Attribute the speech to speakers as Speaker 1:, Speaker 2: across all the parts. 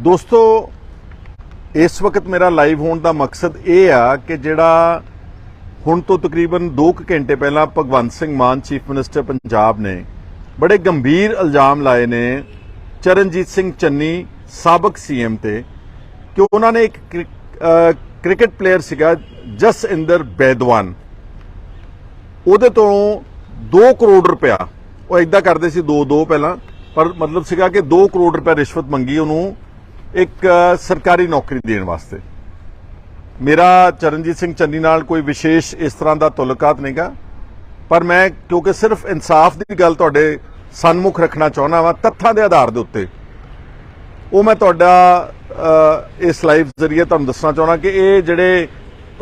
Speaker 1: ਦੋਸਤੋ, ਇਸ ਵਕਤ ਮੇਰਾ ਲਾਈਵ ਹੋਣ ਦਾ ਮਕਸਦ ਇਹ ਆ ਕਿ ਜਿਹੜਾ ਹੁਣ ਤੋਂ ਤਕਰੀਬਨ 2 ਘੰਟੇ ਪਹਿਲਾਂ ਭਗਵੰਤ ਸਿੰਘ ਮਾਨ ਚੀਫ ਮਿਨਿਸਟਰ ਪੰਜਾਬ ਨੇ ਬੜੇ ਗੰਭੀਰ ਇਲਜ਼ਾਮ ਲਾਏ ਨੇ ਚਰਨਜੀਤ ਸਿੰਘ ਚੰਨੀ, ਸਾਬਕ ਸੀਐਮ ਤੇ, ਕਿ ਉਹਨਾਂ ਨੇ ਇੱਕ ਕ੍ਰਿ- ਕ੍ਰਿਕਟ ਪਲੇਅਰ ਸੀਗਾ ਜਸਇੰਦਰ ਬੈਦਵਾਨ। ਉਹਦੇ ਤੋਂ 2 ਕਰੋੜ ਰੁਪਇਆ, ਉਹ ਇਦਾਂ ਕਰਦੇ ਸੀ 2 2 ਪਹਿਲਾਂ, ਪਰ ਮਤਲਬ ਸੀਗਾ ਕਿ 2 ਕਰੋੜ ਰੁਪਇਆ ਰਿਸ਼ਵਤ ਮੰਗੀ ਉਹਨੂੰ ਇੱਕ ਸਰਕਾਰੀ ਨੌਕਰੀ ਦੇਣ ਵਾਸਤੇ। ਮੇਰਾ ਚਰਨਜੀਤ ਸਿੰਘ ਚੰਨੀ ਨਾਲ ਕੋਈ ਵਿਸ਼ੇਸ਼ ਇਸ ਤਰ੍ਹਾਂ ਦਾ ਤਾਲੁਕਾਤ ਨਹੀਂਗਾ। ਪਰ ਮੈਂ, ਕਿਉਂਕਿ ਸਿਰਫ ਇਨਸਾਫ ਦੀ ਗੱਲ ਤੁਹਾਡੇ ਸਨਮੁਖ ਰੱਖਣਾ ਚਾਹੁੰਦਾ ਵਾਂ, ਤੱਥਾਂ ਦੇ ਆਧਾਰ ਦੇ ਉੱਤੇ। ਉਹ ਮੈਂ ਤੁਹਾਡਾ ਇਸ ਲਾਈਵ ਜ਼ਰੀਏ ਤੁਹਾਨੂੰ ਦੱਸਣਾ ਚਾਹੁੰਦਾ ਕਿ ਇਹ ਜਿਹੜੇ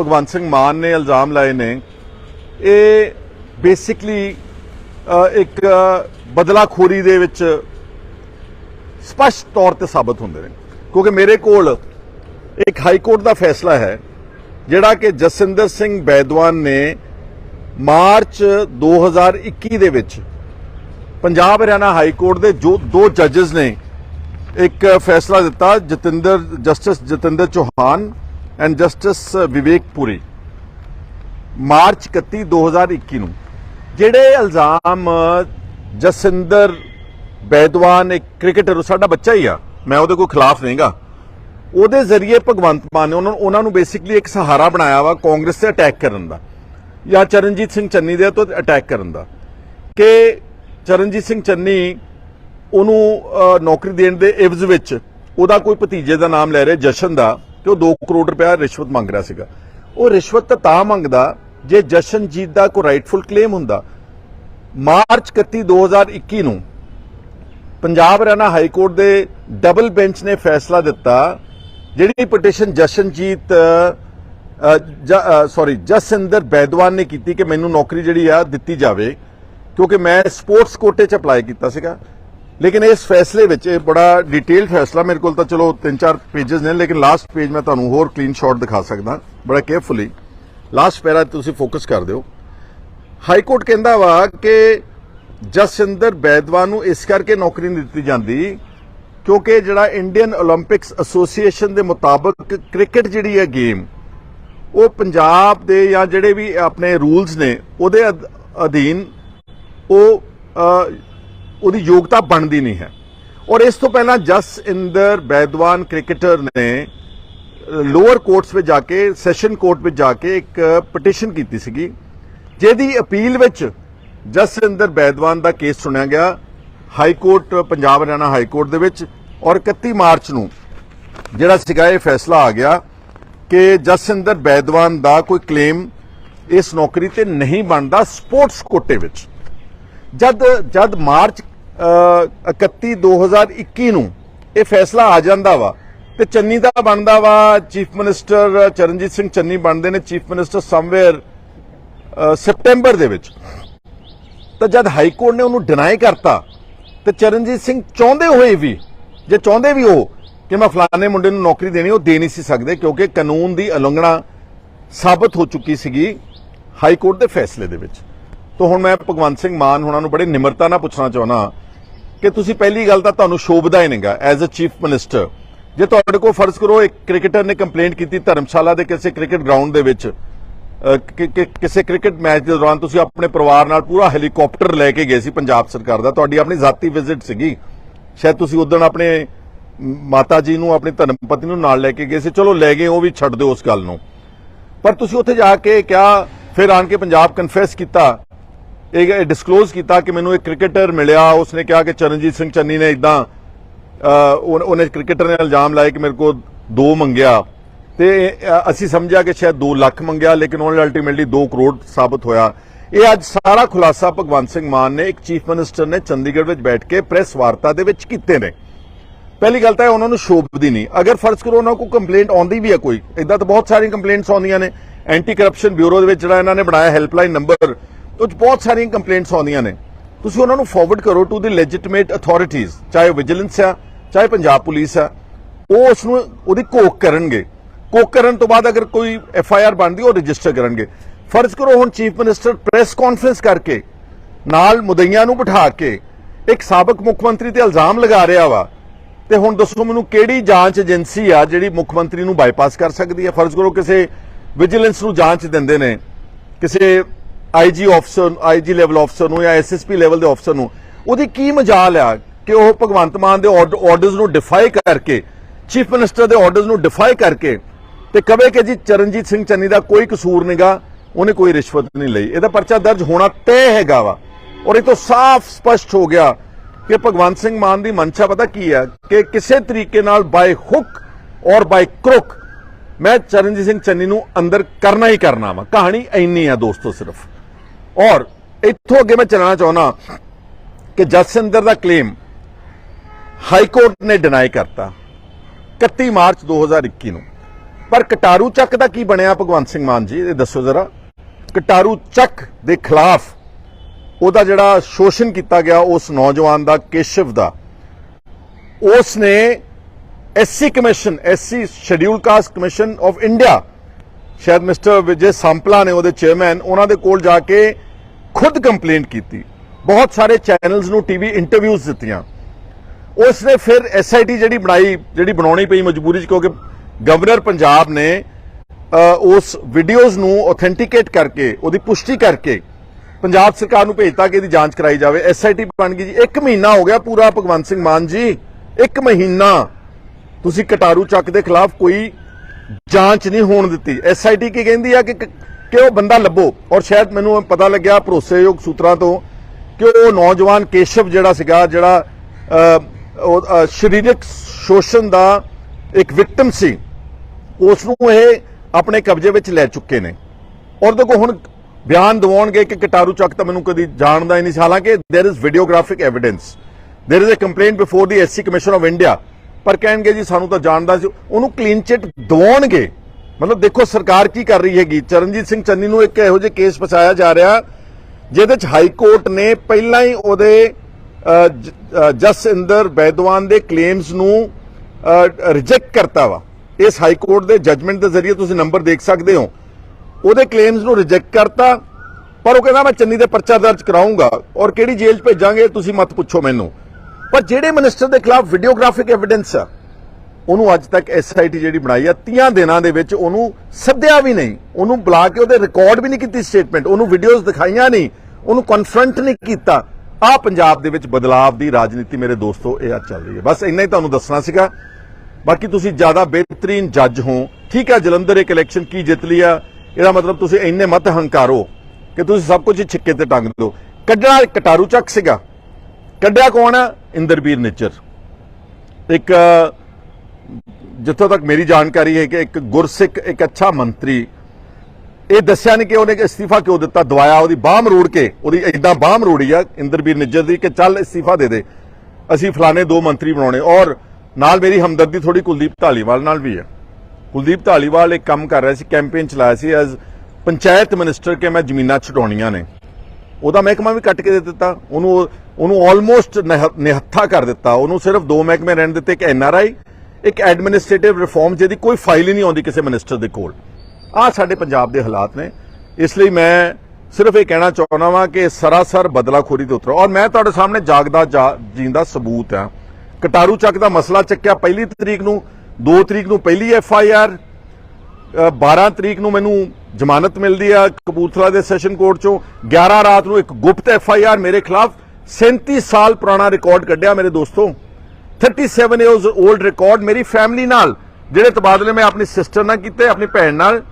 Speaker 1: ਭਗਵੰਤ ਸਿੰਘ ਮਾਨ ਨੇ ਇਲਜ਼ਾਮ ਲਾਏ ਨੇ, ਇਹ ਬੇਸਿਕਲੀ ਇੱਕ ਬਦਲਾਖੋਰੀ ਦੇ ਵਿੱਚ ਸਪਸ਼ਟ ਤੌਰ ਤੇ ਸਾਬਤ ਹੁੰਦੇ ਨੇ। ਕਿਉਂਕਿ ਮੇਰੇ ਕੋਲ ਇੱਕ ਹਾਈ ਕੋਰਟ ਦਾ ਫੈਸਲਾ ਹੈ, ਜਿਹੜਾ ਕਿ ਜਸਿੰਦਰ ਸਿੰਘ ਬੈਦਵਾਨ ਨੇ ਮਾਰਚ 2021 ਦੇ ਵਿੱਚ ਪੰਜਾਬ ਹਰਿਆਣਾ ਹਾਈ ਕੋਰਟ ਦੇ ਜੋ ਦੋ ਜੱਜਸ ਨੇ ਇੱਕ ਫੈਸਲਾ ਦਿੱਤਾ, Jatinder, justice Jatinder Chauhan and justice Vivek Puri, March 31 2021 ਨੂੰ। ਜਿਹੜੇ ਇਲਜ਼ਾਮ ਜਸਿੰਦਰ ਬੈਦਵਾਨ, ਇੱਕ ਕ੍ਰਿਕਟਰ ਸਾਡਾ ਬੱਚਾ ਹੀ ਆ ਮੈਂ ਉਹਦੇ ਕੋਈ ਖਿਲਾਫ ਨਹੀਂਗਾ। ਉਹਦੇ ਜ਼ਰੀਏ ਭਗਵੰਤ ਮਾਨ ਨੇ ਉਹਨਾਂ ਨੂੰ ਉਹਨਾਂ ਨੂੰ ਬੇਸਿਕਲੀ ਇੱਕ ਸਹਾਰਾ ਬਣਾਇਆ ਵਾ ਕਾਂਗਰਸ ਤੇ ਅਟੈਕ ਕਰਨ ਦਾ। ਜਾਂ ਚਰਨਜੀਤ ਸਿੰਘ ਚੰਨੀ ਦੇ ਤੋਂ ਅਟੈਕ ਕਰਨ ਦਾ। ਕਿ ਚਰਨਜੀਤ ਸਿੰਘ ਚੰਨੀ ਉਹਨੂੰ ਨੌਕਰੀ ਦੇਣ ਦੇ ਇਵਜ਼ ਵਿੱਚ ਉਹਦਾ ਕੋਈ ਭਤੀਜੇ ਦਾ ਨਾਮ ਲੈ ਰਿਹਾ ਜਸ਼ਨ ਦਾ ਤੇ ਉਹ 2 ਕਰੋੜ ਰੁਪਇਆ ਰਿਸ਼ਵਤ ਮੰਗ ਰਿਹਾ ਸੀਗਾ। ਉਹ ਰਿਸ਼ਵਤ ਤਾਂ ਤਾਂ ਮੰਗਦਾ ਜੇ ਜਸ਼ਨਜੀਤ ਦਾ ਕੋਈ ਰਾਈਟਫੁਲ ਕਲੇਮ ਹੁੰਦਾ। ਮਾਰਚ 31 2021 ਨੂੰ ਪੰਜਾਬ ਹਰਿਆਣਾ ਹਾਈ ਕੋਰਟ ਦੇ ਡਬਲ ਬੈਂਚ ਨੇ ਫੈਸਲਾ ਦਿੱਤਾ, ਜਿਹੜੀ ਪਟੀਸ਼ਨ ਜਸ਼ਨਜੀਤ ਸੌਰੀ ਜਸਿੰਦਰ ਬੈਦਵਾਨ ਨੇ ਕੀਤੀ ਕਿ ਮੈਨੂੰ ਨੌਕਰੀ ਜਿਹੜੀ ਆ ਦਿੱਤੀ ਜਾਵੇ, ਕਿਉਂਕਿ ਮੈਂ ਸਪੋਰਟਸ ਕੋਟੇ 'ਚ ਅਪਲਾਈ ਕੀਤਾ ਸੀਗਾ। ਲੇਕਿਨ ਇਸ ਫੈਸਲੇ ਵਿੱਚ ਇਹ ਬੜਾ ਡਿਟੇਲ ਫੈਸਲਾ, ਮੇਰੇ ਕੋਲ ਤਾਂ ਚਲੋ 3-4 ਪੇजेस ਨੇ, ਲੇਕਿਨ ਲਾਸਟ ਪੇਜ ਮੈਂ ਤੁਹਾਨੂੰ ਹੋਰ ਕਲੀਨ ਸ਼ਾਟ ਦਿਖਾ ਸਕਦਾ, ਬੜਾ ਕੇਅਰਫੁਲੀ ਲਾਸਟ ਪੈਰਾ ਤੁਸੀਂ ਫੋਕਸ ਕਰ ਦਿਓ। ਹਾਈ ਕੋਰਟ ਕਹਿੰਦਾ ਵਾ ਕਿ ਜਸਵਿੰਦਰ ਬੈਦਵਾ ਨੂੰ ਇਸ ਕਰਕੇ ਨੌਕਰੀ ਨਹੀਂ ਦਿੱਤੀ ਜਾਂਦੀ, ਕਿਉਂਕਿ ਜਿਹੜਾ ਇੰਡੀਅਨ 올림픽ਸ ਐਸੋਸੀਏਸ਼ਨ ਦੇ ਮੁਤਾਬਕ ਕ੍ਰਿਕਟ ਜਿਹੜੀ ਹੈ ਗੇਮ, ਉਹ ਪੰਜਾਬ ਦੇ ਜਾਂ ਜਿਹੜੇ ਵੀ ਆਪਣੇ ਰੂਲਸ ਨੇ, ਉਹਦੇ ਅਧੀਨ ਉਹ ਉਹਦੀ ਯੋਗਤਾ ਬਣਦੀ ਨਹੀਂ ਹੈ। ਔਰ ਇਸ ਤੋਂ ਪਹਿਲਾਂ ਜਸ ਇੰਦਰ ਬੈਦਵਾਨ ਕ੍ਰਿਕਟਰ ਨੇ ਲੋਅਰ ਕੋਰਟਸ ਵਿੱਚ ਜਾ ਕੇ ਸੈਸ਼ਨ ਕੋਰਟ ਵਿੱਚ ਜਾ ਕੇ ਇੱਕ ਪਟੀਸ਼ਨ ਕੀਤੀ ਸੀਗੀ, ਜਿਹਦੀ ਅਪੀਲ ਵਿੱਚ ਜਸਵਿੰਦਰ ਬੈਦਵਾਨ ਦਾ ਕੇਸ ਸੁਣਿਆ ਗਿਆ high court Punjab Haryana high court ਦੇ ਵਿੱਚ ਔਰ 31 ਮਾਰਚ ਨੂੰ ਜਿਹੜਾ ਸੀਗਾ ਇਹ ਫੈਸਲਾ ਆ ਗਿਆ ਕਿ ਜਸਵਿੰਦਰ ਬੈਦਵਾਨ ਦਾ ਕੋਈ ਕਲੇਮ ਇਸ ਨੌਕਰੀ ਤੇ ਨਹੀਂ ਬਣਦਾ ਸਪੋਰਟਸ ਕੋਟੇ ਵਿੱਚ। ਜਦ ਜਦ ਮਾਰਚ ਅ, 31 2021 ਨੂੰ ਇਹ ਫੈਸਲਾ ਆ ਜਾਂਦਾ ਵਾ ਤੇ ਚੰਨੀ ਦਾ ਬਣਦਾ ਵਾ ਚੀਫ ਮਿਨਿਸਟਰ ਚਰਨਜੀਤ ਸਿੰਘ ਚੰਨੀ ਬਣਦੇ ਨੇ ਚੀਫ ਮਿਨਿਸਟਰ ਸਮਵੇਅਰ ਸਪਟੈਂਬਰ ਦੇ ਵਿੱਚ। ਤਾਂ ਜਦ ਹਾਈ ਕੋਰਟ ਨੇ ਉਹਨੂੰ ਡਿਨਾਈ ਕਰਤਾ, ਤੇ ਚਰਨਜੀਤ ਸਿੰਘ ਚਾਹੁੰਦੇ ਹੋਏ ਵੀ, ਜੇ ਚਾਹੁੰਦੇ ਵੀ ਉਹ ਕਿ ਮੈਂ ਫਲਾਣੇ ਮੁੰਡੇ ਨੂੰ ਨੌਕਰੀ ਦੇਣੀ, ਉਹ ਦੇ ਨਹੀਂ ਸੀ ਸਕਦੇ ਕਿਉਂਕਿ ਕਾਨੂੰਨ ਦੀ ਉਲੰਘਣਾ ਸਾਬਤ ਹੋ ਚੁੱਕੀ ਸੀਗੀ ਹਾਈ ਕੋਰਟ ਦੇ ਫੈਸਲੇ ਦੇ ਵਿੱਚ। ਤਾਂ ਹੁਣ ਮੈਂ ਭਗਵੰਤ ਸਿੰਘ ਮਾਨ ਹੁਣਾਂ ਨੂੰ ਬੜੇ ਨਿਮਰਤਾ ਨਾਲ ਪੁੱਛਣਾ ਚਾਹੁੰਦਾ ਕਿ ਤੁਸੀਂ ਪਹਿਲੀ ਗੱਲ ਤਾਂ ਤੁਹਾਨੂੰ ਸ਼ੋਭਦਾ ਹੀ ਨਹੀਂਗਾ ਐਜ਼ ਅ ਚੀਫ ਮਿਨਿਸਟਰ ਜੇ ਤੁਹਾਡੇ ਕੋਲ ਫਰਜ਼ ਕਰੋ, ਇੱਕ ਕ੍ਰਿਕਟਰ ਨੇ ਕੰਪਲੇਂਟ ਕੀਤੀ ਧਰਮਸ਼ਾਲਾ ਦੇ ਕਿਸੇ ਕ੍ਰਿਕਟ ਗਰਾਊਂਡ ਦੇ ਵਿੱਚ ਕਿਸੇ ਕ੍ਰਿਕਟ ਮੈਚ ਦੇ ਦੌਰਾਨ ਤੁਸੀਂ ਆਪਣੇ ਪਰਿਵਾਰ ਨਾਲ ਪੂਰਾ ਹੈਲੀਕਾਪਟਰ ਲੈ ਕੇ ਗਏ ਸੀ ਪੰਜਾਬ ਸਰਕਾਰ ਦਾ। ਤੁਹਾਡੀ ਆਪਣੀ ਜ਼ਾਤੀ ਵਿਜ਼ਿਟ ਸੀਗੀ। ਸ਼ਾਇਦ ਤੁਸੀਂ ਉਦੋਂ ਆਪਣੇ ਮਾਤਾ ਜੀ ਨੂੰ, ਆਪਣੀ ਧਰਮ ਪਤਨੀ ਨੂੰ ਨਾਲ ਲੈ ਕੇ ਗਏ ਸੀ। ਚਲੋ, ਲੈ ਗਏ, ਉਹ ਵੀ ਛੱਡ ਦਿਓ ਉਸ ਗੱਲ ਨੂੰ। ਪਰ ਤੁਸੀਂ ਉੱਥੇ ਜਾ ਕੇ ਕਿਹਾ ਫਿਰ ਆਣ ਕੇ ਪੰਜਾਬ ਕਨਫੈਸ ਕੀਤਾ? ਇਹ ਡਿਸਕਲੋਜ਼ ਕੀਤਾ ਕਿ ਮੈਨੂੰ ਇੱਕ ਕ੍ਰਿਕਟਰ ਮਿਲਿਆ। ਉਸਨੇ ਕਿਹਾ ਕਿ ਚਰਨਜੀਤ ਸਿੰਘ ਚੰਨੀ ਨੇ ਇਦਾਂ ਉਹਨੇ ਕ੍ਰਿਕਟਰ ਨੇ ਇਲਜ਼ਾਮ ਲਾਇਆ ਕਿ ਮੇਰੇ ਕੋਲ ਦੋ ਮੰਗਿਆ। ਤੇ ਅਸੀਂ ਸਮਝਿਆ ਕਿ ਸ਼ਾਇਦ 2 ਲੱਖ ਮੰਗਿਆ, ਲੇਕਿਨ ਉਹਨਾਂ ਨੇ ਅਲਟੀਮੇਟਲੀ 2 ਕਰੋੜ ਸਾਬਤ ਹੋਇਆ। ਇਹ ਅੱਜ ਸਾਰਾ ਖੁਲਾਸਾ ਭਗਵੰਤ ਸਿੰਘ ਮਾਨ ਨੇ, ਇੱਕ ਚੀਫ ਮਿਨਿਸਟਰ ਨੇ ਚੰਡੀਗੜ੍ਹ ਵਿੱਚ ਬੈਠ ਕੇ ਪ੍ਰੈਸ ਵਾਰਤਾ ਦੇ ਵਿੱਚ ਕੀਤੇ ਨੇ। ਪਹਿਲੀ ਗੱਲ ਤਾਂ ਇਹ ਉਹਨਾਂ ਨੂੰ ਸ਼ੋਭਦੀ ਨਹੀਂ। ਅਗਰ ਫਰਜ਼ ਕਰੋ ਉਹਨਾਂ ਕੋਲ ਕੰਪਲੇਂਟ ਆਉਂਦੀ ਵੀ ਹੈ ਕੋਈ ਇਦਾਂ ਤਾਂ ਬਹੁਤ ਸਾਰੀਆਂ ਕੰਪਲੇਂਟਸ ਆਉਂਦੀਆਂ ਨੇ। ਐਂਟੀ ਕਰਪਸ਼ਨ ਬਿਊਰੋ ਦੇ ਵਿੱਚ ਜਿਹੜਾ ਇਹਨਾਂ ਨੇ ਬਣਾਇਆ ਹੈਲਪਲਾਈਨ ਨੰਬਰ ਉਹ 'ਚ ਬਹੁਤ ਸਾਰੀਆਂ ਕੰਪਲੇਂਟਸ ਆਉਂਦੀਆਂ ਨੇ। ਤੁਸੀਂ ਉਹਨਾਂ ਨੂੰ ਫਾਰਵਰਡ ਕਰੋ ਟੂ ਦੀ ਲੈਜਿਟੀਮੇਟ ਅਥਾਰਟੀਜ਼ ਚਾਹੇ ਵਿਜੀਲੈਂਸ ਆ, ਚਾਹੇ ਪੰਜਾਬ ਪੁਲਿਸ ਆ। ਉਹ ਉਸ ਨੂੰ ਉਹਦੀ ਘੋਖ ਕਰਨਗੇ। ਕੁੱਕ ਕਰਨ ਤੋਂ ਬਾਅਦ ਅਗਰ ਕੋਈ ਐਫ ਆਈ ਆਰ ਬਣਦੀ, ਉਹ ਰਜਿਸਟਰ ਕਰਨਗੇ। ਫਰਜ਼ ਕਰੋ ਹੁਣ ਚੀਫ ਮਿਨਿਸਟਰ ਪ੍ਰੈਸ ਕਾਨਫਰੰਸ ਕਰਕੇ, ਨਾਲ ਮੁਦਈਆਂ ਨੂੰ ਬਿਠਾ ਕੇ, ਇੱਕ ਸਾਬਕ ਮੁੱਖ ਮੰਤਰੀ ਤੇ ਇਲਜ਼ਾਮ ਲਗਾ ਰਿਹਾ ਵਾ। ਤੇ ਹੁਣ ਦੱਸੋ ਮੈਨੂੰ ਕਿਹੜੀ ਜਾਂਚ ਏਜੰਸੀ ਆ ਜਿਹੜੀ ਮੁੱਖ ਮੰਤਰੀ ਨੂੰ ਬਾਈਪਾਸ ਕਰ ਸਕਦੀ ਹੈ? ਫਰਜ਼ ਕਰੋ ਕਿਸੇ ਵਿਜੀਲੈਂਸ ਨੂੰ ਜਾਂਚ ਦਿੰਦੇ ਨੇ, ਕਿਸੇ ਆਈਜੀ ਅਫਸਰ ਆਈਜੀ ਲੈਵਲ ਅਫਸਰ ਨੂੰ ਜਾਂ ਐਸਐਸਪੀ ਲੈਵਲ ਦੇ ਅਫਸਰ ਨੂੰ। ਉਹਦੀ ਕੀ ਮਜਾਲ ਆ ਕਿ ਉਹ ਭਗਵੰਤ ਮਾਨ ਦੇ ਆਰਡਰਸ ਨੂੰ ਡਿਫਾਈ ਕਰਕੇ, ਚੀਫ ਮਿਨਿਸਟਰ ਦੇ ਆਰਡਰਸ ਨੂੰ ਡਿਫਾਈ ਕਰਕੇ ਤੇ ਕਵੇ ਕਿ ਜੀ ਚਰਨਜੀਤ ਸਿੰਘ ਚੰਨੀ ਦਾ ਕੋਈ ਕਸੂਰ ਨਹੀਂਗਾ ਉਹਨੇ ਕੋਈ ਰਿਸ਼ਵਤ ਨਹੀਂ ਲਈ। ਇਹਦਾ ਪਰਚਾ ਦਰਜ ਹੋਣਾ ਤੈਅ ਹੈਗਾ ਵਾ। ਔਰ ਇਹ ਤੋਂ ਸਾਫ਼ ਸਪਸ਼ਟ ਹੋ ਗਿਆ ਕਿ ਭਗਵੰਤ ਸਿੰਘ ਮਾਨ ਦੀ ਮਨਸ਼ਾ ਪਤਾ ਕੀ ਹੈ? ਕਿ ਕਿਸੇ ਤਰੀਕੇ ਨਾਲ ਬਾਈ ਹੁੱਕ ਔਰ ਬਾਈ ਕ੍ਰੁਕ ਮੈਂ ਚਰਨਜੀਤ ਸਿੰਘ ਚੰਨੀ ਨੂੰ ਅੰਦਰ ਕਰਨਾ ਹੀ ਕਰਨਾ ਵਾ। ਕਹਾਣੀ ਇੰਨੀ ਆ ਦੋਸਤੋ ਸਿਰਫ। ਔਰ ਇੱਥੋਂ ਅੱਗੇ ਮੈਂ ਚੱਲਣਾ ਚਾਹੁੰਦਾ ਕਿ ਜਸਵਿੰਦਰ ਦਾ ਕਲੇਮ ਹਾਈ ਕੋਰਟ ਨੇ ਡਿਨਾਈ ਕਰਤਾ। 31 ਮਾਰਚ 2021 ਨੂੰ। ਪਰ ਕਟਾਰੂ ਚੱਕ ਦਾ ਕੀ ਬਣਿਆ ਭਗਵੰਤ ਸਿੰਘ ਮਾਨ ਜੀ? ਇਹ ਦੱਸੋ ਜ਼ਰਾ। ਕਟਾਰੂ ਚੱਕ ਦੇ ਖਿਲਾਫ ਉਹਦਾ ਜਿਹੜਾ ਸ਼ੋਸ਼ਣ ਕੀਤਾ ਗਿਆ, ਉਸ ਨੌਜਵਾਨ ਦਾ, ਕੇਸ਼ਵ ਦਾ ਉਸ ਨੇ SC commission, SC schedule caste commission of India, ਸ਼ਾਇਦ ਮਿਸਟਰ ਵਿਜੇ ਸੰਪਲਾ ਨੇ ਉਹਦੇ ਚੇਅਰਮੈਨ, ਉਹਨਾਂ ਦੇ ਕੋਲ ਜਾ ਕੇ ਖੁਦ ਕੰਪਲੇਂਟ ਕੀਤੀ। ਬਹੁਤ ਸਾਰੇ ਚੈਨਲਸ ਨੂੰ ਟੀਵੀ ਇੰਟਰਵਿਊਜ਼ ਦਿੱਤੀਆਂ। ਉਸ ਨੇ ਫਿਰ ਐਸਆਈਟੀ ਜਿਹੜੀ ਬਣਾਈ, ਜਿਹੜੀ ਬਣਾਉਣੀ ਪਈ ਮਜਬੂਰੀ 'ਚ, ਕਿਉਂਕਿ ਗਵਰਨਰ ਪੰਜਾਬ ਨੇ ਉਸ ਵੀਡੀਓਜ਼ ਨੂੰ ਆਥੈਂਟੀਕੇਟ ਕਰਕੇ ਉਹਦੀ ਪੁਸ਼ਟੀ ਕਰਕੇ ਪੰਜਾਬ ਸਰਕਾਰ ਨੂੰ ਭੇਜਤਾ ਕਿ ਇਹਦੀ ਜਾਂਚ ਕਰਾਈ ਜਾਵੇ। ਐਸਆਈਟੀ ਬਣ ਗਈ ਜੀ। 1 ਮਹੀਨਾ ਹੋ ਗਿਆ ਪੂਰਾ ਭਗਵੰਤ ਸਿੰਘ ਮਾਨ ਜੀ। 1 ਮਹੀਨਾ। ਤੁਸੀਂ ਕਟਾਰੂ ਚੱਕ ਦੇ ਖਿਲਾਫ ਕੋਈ ਜਾਂਚ ਨਹੀਂ ਹੋਣ ਦਿੱਤੀ। ਐਸਆਈਟੀ ਕੀ ਕਹਿੰਦੀ ਆ ਕਿ ਕਿ ਉਹ ਬੰਦਾ ਲੱਭੋ। ਔਰ ਸ਼ਾਇਦ ਮੈਨੂੰ ਪਤਾ ਲੱਗਿਆ ਭਰੋਸੇਯੋਗ ਸੂਤਰਾਂ ਤੋਂ ਕਿ ਉਹ ਨੌਜਵਾਨ ਕੇਸ਼ਵ ਜਿਹੜਾ ਸੀਗਾ ਜਿਹੜਾ ਉਹ, ਸਰੀਰਕ ਸ਼ੋਸ਼ਣ ਦਾ ਇੱਕ ਵਿਕਟਮ ਸੀ। ਉਸ ਨੂੰ ਇਹ ਆਪਣੇ ਕਬਜ਼ੇ ਵਿੱਚ ਲੈ ਚੁੱਕੇ ਨੇ। ਔਰ ਦੇਖੋ, ਹੁਣ ਬਿਆਨ ਦਿਵਾਉਣਗੇ ਕਿ ਕਟਾਰੂ ਚੱਕ ਤਾਂ ਮੈਨੂੰ ਕਦੀ ਜਾਣਦਾ ਹੀ ਨਹੀਂ ਸੀ। ਹਾਲਾਂਕਿ there is videographic evidence there is a complaint before the SC commission of India ਪਰ ਕਹਿਣਗੇ ਜੀ, ਸਾਨੂੰ ਤਾਂ ਜਾਣਦਾ ਸੀ। ਉਹਨੂੰ ਕਲੀਨ ਚਿਟ ਦਵਾਉਣਗੇ। ਮਤਲਬ ਦੇਖੋ, ਸਰਕਾਰ ਕੀ ਕਰ ਰਹੀ ਹੈਗੀ? ਚਰਨਜੀਤ ਸਿੰਘ ਚੰਨੀ ਨੂੰ ਇੱਕ ਇਹੋ ਜਿਹੇ ਕੇਸ ਪਛਾਇਆ ਜਾ ਰਿਹਾ, ਜਿਹਦੇ ਚ ਹਾਈ ਕੋਰਟ ਨੇ ਪਹਿਲਾਂ ਹੀ ਉਹਦੇ ਜਸਇੰਦਰ ਬੈਦਵਾਨ ਦੇ ਕਲੇਮਸ ਨੂੰ ਰਿਜੈਕਟ ਕਰਤਾ ਵਾ। ਇਸ ਹਾਈ ਕੋਰਟ ਦੇ ਜੱਜਮੈਂਟ ਦੇ ਜ਼ਰੀਏ ਤੁਸੀਂ ਨੰਬਰ ਦੇਖ ਸਕਦੇ ਹੋ। ਉਹਦੇ ਕਲੇਮਸ ਨੂੰ ਰਿਜੈਕਟ ਕਰਤਾ, ਪਰ ਉਹ ਕਹਿੰਦਾ, ਮੈਂ ਚੰਨੀ ਦੇ ਪਰਚਾ ਦਰਜ ਕਰਾਉਂਗਾ ਔਰ ਕਿਹੜੀ ਜੇਲ੍ਹ 'ਚ ਭੇਜਾਂਗੇ, ਤੁਸੀਂ ਮਤ ਪੁੱਛੋ ਮੈਨੂੰ। ਪਰ ਜਿਹੜੇ ਮਿਨਿਸਟਰ ਦੇ ਖਿਲਾਫ ਵੀਡੀਓਗ੍ਰਾਫਿਕ ਐਵੀਡੈਂਸ ਆ, ਉਹਨੂੰ ਅੱਜ ਤੱਕ ਐਸਆਈਟੀ ਜਿਹੜੀ ਬਣਾਈ ਆ 30 ਦਿਨਾਂ ਦੇ ਵਿੱਚ ਉਹਨੂੰ ਸੱਦਿਆ ਵੀ ਨਹੀਂ। ਉਹਨੂੰ ਬੁਲਾ ਕੇ ਉਹਦੇ ਰਿਕਾਰਡ ਵੀ ਨਹੀਂ ਕੀਤੀ ਸਟੇਟਮੈਂਟ ਉਹਨੂੰ ਵੀਡੀਓਜ਼ ਦਿਖਾਈਆਂ ਨਹੀਂ, ਉਹਨੂੰ ਕਨਫਰੰਟ ਨਹੀਂ ਕੀਤਾ। ਆ ਪੰਜਾਬ ਦੇ ਵਿੱਚ ਬਦਲਾਵ ਦੀ ਰਾਜਨੀਤੀ ਮੇਰੇ ਦੋਸਤੋ, ਇਹ ਆ ਚੱਲ ਰਹੀ ਹੈ। ਬਸ ਇੰਨਾ ਹੀ ਤੁਹਾਨੂੰ ਦੱਸਣਾ ਸੀਗਾ। ਬਾਕੀ ਤੁਸੀਂ ਜ਼ਿਆਦਾ ਬਿਹਤਰੀਨ ਜੱਜ ਹੋ। ਠੀਕ ਹੈ, ਜਲੰਧਰ ਇੱਕ ਇਲੈਕਸ਼ਨ ਕੀ ਜਿੱਤ ਲਿਆ ਇਹਦਾ ਮਤਲਬ ਤੁਸੀਂ ਇੰਨੇ ਮਤ ਹੰਕਾਰੋ ਕਿ ਤੁਸੀਂ ਸਭ ਕੁਝ ਛਿੱਕੇ ਤੇ ਟੰਗ ਦਿਓ। ਕੱਢਣਾ ਕਟਾਰੂ ਚੱਕ ਸੀਗਾ। ਕੱਢਿਆ ਕੌਣ ਆ? ਇੰਦਰਬੀਰ ਨਿੱਜਰ। ਇੱਕ, ਜਿੱਥੋਂ ਤੱਕ ਮੇਰੀ ਜਾਣਕਾਰੀ ਹੈ ਕਿ ਇੱਕ ਗੁਰਸਿੱਖ, ਇੱਕ ਅੱਛਾ ਮੰਤਰੀ, ਇਹ ਦੱਸਿਆ ਨਹੀਂ ਕਿ ਉਹਨੇ ਅਸਤੀਫਾ ਕਿਉਂ ਦਿੱਤਾ? ਦਵਾਇਆ ਉਹਦੀ ਬਾਹ ਮਰੋੜ ਕੇ। ਉਹਦੀ ਇਦਾਂ ਬਾਹ ਮਰੋੜੀ ਆ ਇੰਦਰਬੀਰ ਨਿੱਜਰ ਦੀ ਕਿ ਚੱਲ ਅਸਤੀਫਾ ਦੇ ਦੇ। ਅਸੀਂ ਫਲਾਣੇ ਦੋ ਮੰਤਰੀ ਬਣਾਉਣੇ ਔਰ ਨਾਲ ਮੇਰੀ ਹਮਦਰਦੀ ਥੋੜੀ ਕੁਲਦੀਪ ਢਾਲੀਵਾਲ ਨਾਲ ਵੀ ਹੈ। ਕੁਲਦੀਪ ਢਾਲੀਵਾਲ ਇੱਕ ਕੰਮ ਕਰ ਰਿਹਾ ਸੀ ਕੈਂਪੇਨ ਚਲਾਇਆ ਸੀ ਐਜ਼ ਪੰਚਾਇਤ ਮਿਨਿਸਟਰ ਕਿ ਮੈਂ ਜ਼ਮੀਨਾਂ ਛਡਾਉਣੀਆਂ ਨੇ। ਉਹਦਾ ਮਹਿਕਮਾ ਵੀ ਕੱਟ ਕੇ ਦੇ ਦਿੱਤਾ, ਉਹਨੂੰ ਉਹਨੂੰ ਆਲਮੋਸਟ ਨਿਹੱਥਾ ਕਰ ਦਿੱਤਾ। ਉਹਨੂੰ ਸਿਰਫ ਦੋ ਮਹਿਕਮੇ ਰਹਿਣ ਦਿੱਤੇ, ਇੱਕ ਐਨਆਰਆਈ ਇੱਕ ਐਡਮਿਨਿਸਟ੍ਰੇਟਿਵ ਰਿਫਾਰਮ ਜਿਹਦੀ ਕੋਈ ਫਾਈਲ ਹੀ ਨਹੀਂ ਆਉਂਦੀ ਕਿਸੇ ਮਿਨਿਸਟਰ ਦੇ ਕੋਲ। ਆਹ ਸਾਡੇ ਪੰਜਾਬ ਦੇ ਹਾਲਾਤ ਨੇ। ਇਸ ਲਈ ਮੈਂ ਸਿਰਫ ਇਹ ਕਹਿਣਾ ਚਾਹੁੰਦਾ ਵਾਂ ਕਿ ਸਰਾਸਰ ਬਦਲਾਖੋਰੀ 'ਤੇ ਉਤਰੋ। ਔਰ ਮੈਂ ਤੁਹਾਡੇ ਸਾਹਮਣੇ ਜਾਗਦਾ ਜਾ- ਜੀਂਦਾ ਸਬੂਤ ਆ ਕਟਾਰੂ ਚੱਕ ਦਾ ਮਸਲਾ ਚੱਕਿਆ ਪਹਿਲੀ ਤਰੀਕ ਨੂੰ 2 ਤਰੀਕ ਨੂੰ ਪਹਿਲੀ ਐਫ ਆਈ ਆਰ 12 ਤਰੀਕ ਨੂੰ ਮੈਨੂੰ ਜ਼ਮਾਨਤ ਮਿਲਦੀ ਆ ਕਪੂਰਥਲਾ ਦੇ ਸੈਸ਼ਨ ਕੋਰਟ ਚੋਂ 11 ਰਾਤ ਨੂੰ ਇੱਕ ਗੁਪਤ ਐਫ ਆਈ ਆਰ ਮੇਰੇ ਖਿਲਾਫ 37 ਸਾਲ ਪੁਰਾਣਾ ਰਿਕਾਰਡ ਕੱਢਿਆ ਮੇਰੇ ਦੋਸਤੋ। 37 ਇਅਰਸ 올ਡ ਰਿਕਾਰਡ ਮੇਰੀ ਫੈਮਿਲੀ ਨਾਲ, ਜਿਹੜੇ ਤਬਾਦਲੇ ਮੈਂ ਆਪਣੀ ਸਿਸਟਰ ਨਾਲ ਕੀਤੇ, ਆਪਣੀ ਭੈਣ ਨਾਲ,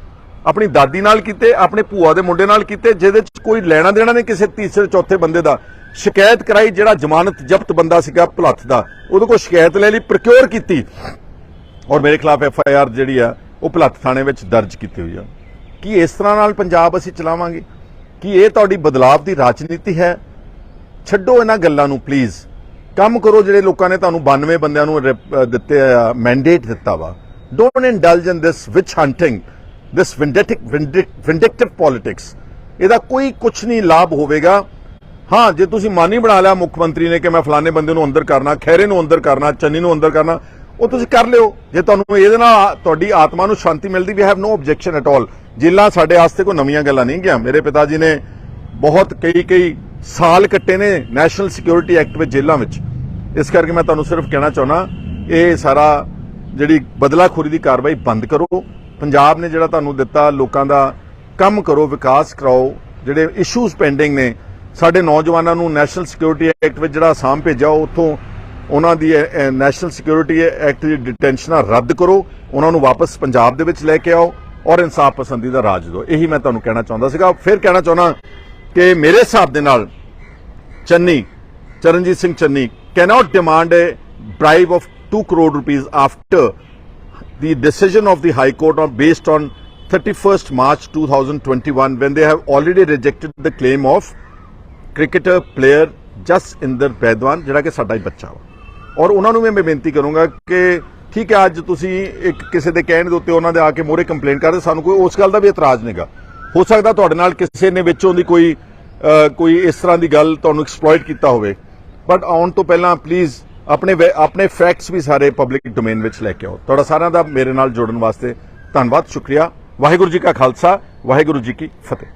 Speaker 1: ਆਪਣੀ ਦਾਦੀ ਨਾਲ ਕੀਤੇ, ਆਪਣੇ ਭੂਆ ਦੇ ਮੁੰਡੇ ਨਾਲ ਕੀਤੇ, ਜਿਹਦੇ ਚ ਕੋਈ ਲੈਣਾ ਦੇਣਾ ਨਹੀਂ ਕਿਸੇ ਤੀਸਰੇ ਚੌਥੇ ਬੰਦੇ ਦਾ। ਸ਼ਿਕਾਇਤ ਕਰਾਈ ਜਿਹੜਾ ਜ਼ਮਾਨਤ ਜ਼ਬਤ ਬੰਦਾ ਸੀਗਾ ਭੁਲੱਥ ਦਾ, ਉਹਦੇ ਕੋਲ ਸ਼ਿਕਾਇਤ ਲੈ ਲਈ ਪ੍ਰਕਿਉਰ ਕੀਤੀ। ਔਰ ਮੇਰੇ ਖਿਲਾਫ ਐਫ ਆਈ ਆਰ ਜਿਹੜੀ ਆ, ਉਹ ਭਲੱਥ ਥਾਣੇ ਵਿੱਚ ਦਰਜ ਕੀਤੀ ਹੋਈ ਆ। ਕੀ ਇਸ ਤਰ੍ਹਾਂ ਨਾਲ ਪੰਜਾਬ ਅਸੀਂ ਚਲਾਵਾਂਗੇ? ਕੀ ਇਹ ਤੁਹਾਡੀ ਬਦਲਾਵ ਦੀ ਰਾਜਨੀਤੀ ਹੈ? ਛੱਡੋ ਇਹਨਾਂ ਗੱਲਾਂ ਨੂੰ ਪਲੀਜ਼ ਕੰਮ ਕਰੋ ਜਿਹੜੇ ਲੋਕਾਂ ਨੇ ਤੁਹਾਨੂੰ 92 ਬੰਦਿਆਂ ਨੂੰ ਰਿਪ- ਦਿੱਤੇ ਆ ਮੈਂਡੇਟ ਦਿੱਤਾ ਵਾ। Don't indulge in this witch hunting this vindictive vindictive politics ਇਹਦਾ ਕੋਈ ਕੁਝ ਨਹੀਂ ਲਾਭ ਹੋਵੇਗਾ। ਹਾਂ, ਜੇ ਤੁਸੀਂ ਮਾਨੀ ਬਣਾ ਲਿਆ ਮੁੱਖ ਮੰਤਰੀ ਨੇ ਕਿ ਮੈਂ ਫਲਾਣੇ ਬੰਦੇ ਨੂੰ ਅੰਦਰ ਕਰਨਾ ਖੈਰੇ ਨੂੰ ਅੰਦਰ ਕਰਨਾ, ਚੰਨੀ ਨੂੰ ਅੰਦਰ ਕਰਨਾ, ਉਹ ਤੁਸੀਂ ਕਰ ਲਿਓ। ਜੇ ਤੁਹਾਨੂੰ ਇਹਦੇ ਨਾਲ ਤੁਹਾਡੀ ਆਤਮਾ ਨੂੰ ਸ਼ਾਂਤੀ ਮਿਲਦੀ we have no objection at all ਜੇਲਾਂ ਸਾਡੇ ਵਾਸਤੇ ਕੋਈ ਨਵੀਆਂ ਗੱਲਾਂ ਨਹੀਂ ਗਿਆ ਮੇਰੇ ਪਿਤਾ ਜੀ ਨੇ ਬਹੁਤ ਕਈ ਕਈ ਸਾਲ ਕੱਟੇ ਨੇ ਨੈਸ਼ਨਲ ਸਿਕਿਉਰਿਟੀ ਐਕਟ ਵਿੱਚ ਜੇਲਾਂ ਵਿੱਚ। ਇਸ ਕਰਕੇ ਮੈਂ ਤੁਹਾਨੂੰ ਸਿਰਫ ਕਹਿਣਾ ਚਾਹੁੰਦਾ, ਇਹ ਸਾਰਾ ਜਿਹੜੀ ਬਦਲਾਖੋਰੀ ਦੀ ਕਾਰਵਾਈ ਬੰਦ ਕਰੋ। ਪੰਜਾਬ ਨੇ ਜਿਹੜਾ ਤੁਹਾਨੂੰ ਦਿੱਤਾ, ਲੋਕਾਂ ਦਾ ਕੰਮ ਕਰੋ, ਵਿਕਾਸ ਕਰਾਓ, ਜਿਹੜੇ ਇਸ਼ੂਜ਼ ਪੈਂਡਿੰਗ ਨੇ ਸਾਡੇ ਨੌਜਵਾਨਾਂ ਨੂੰ ਨੈਸ਼ਨਲ ਸਿਕਿਉਰਿਟੀ ਐਕਟ ਵਿੱਚ ਜਿਹੜਾ ਅਸਾਮ ਭੇਜਿਆ ਉੱਥੋਂ ਉਹਨਾਂ ਦੀ ਨੈਸ਼ਨਲ ਸਿਕਿਉਰਿਟੀ ਐਕਟ ਦੀ ਡਿਟੈਂਸ਼ਨਾਂ ਰੱਦ ਕਰੋ, ਉਹਨਾਂ ਨੂੰ ਵਾਪਸ ਪੰਜਾਬ ਦੇ ਵਿੱਚ ਲੈ ਕੇ ਆਓ ਔਰ ਇਨਸਾਫ ਪਸੰਦੀ ਦਾ ਰਾਜ ਦਿਓ। ਇਹੀ ਮੈਂ ਤੁਹਾਨੂੰ ਕਹਿਣਾ ਚਾਹੁੰਦਾ ਸੀਗਾ। ਫਿਰ ਕਹਿਣਾ ਚਾਹੁੰਦਾ ਕਿ ਮੇਰੇ ਹਿਸਾਬ ਦੇ ਨਾਲ Channi, Charanjit Singh Channi cannot demand a bribe of 2 crore rupees after the decision of the high court on, based on 31st march 2021 when they have already rejected the claim of cricket player Jasinder Baidwan, ਜਿਹੜਾ ਕਿ ਸਾਡਾ ਹੀ ਬੱਚਾ ਵਾ। ਔਰ ਉਹਨਾਂ ਨੂੰ ਵੀ ਮੈਂ ਬੇਨਤੀ ਕਰੂੰਗਾ ਕਿ ਠੀਕ ਹੈ, ਅੱਜ ਤੁਸੀਂ ਇੱਕ ਕਿਸੇ ਦੇ ਕਹਿਣ ਦੇ ਉੱਤੇ ਉਹਨਾਂ ਦੇ ਆ ਕੇ ਮੋਰੇ ਕੰਪਲੇਂਟ ਕਰਦੇ, ਸਾਨੂੰ ਕੋਈ ਉਸ ਗੱਲ ਦਾ ਵੀ ਇਤਰਾਜ਼ ਨਹੀਂਗਾ। ਹੋ ਸਕਦਾ ਤੁਹਾਡੇ ਨਾਲ ਕਿਸੇ ਨੇ ਵਿੱਚੋਂ ਦੀ ਕੋਈ ਕੋਈ ਇਸ ਤਰ੍ਹਾਂ ਦੀ ਗੱਲ ਤੁਹਾਨੂੰ ਐਕਸਪਲੋਇਟ ਕੀਤਾ ਹੋਵੇ। ਬਟ ਆਉਣ ਤੋਂ ਪਹਿਲਾਂ ਪਲੀਜ਼ ਆਪਣੇ ਵੈ- ਆਪਣੇ ਫੈਕਟਸ ਵੀ ਸਾਰੇ ਪਬਲਿਕ ਡੋਮੇਨ ਵਿੱਚ ਲੈ ਕੇ ਆਓ। ਤੁਹਾਡਾ ਸਾਰਿਆਂ ਦਾ ਮੇਰੇ ਨਾਲ ਜੁੜਨ ਵਾਸਤੇ ਧੰਨਵਾਦ, ਸ਼ੁਕਰੀਆ। ਵਾਹਿਗੁਰੂ ਜੀ ਕਾ ਖਾਲਸਾ, ਵਾਹਿਗੁਰੂ ਜੀ ਕੀ ਫਤਿਹ।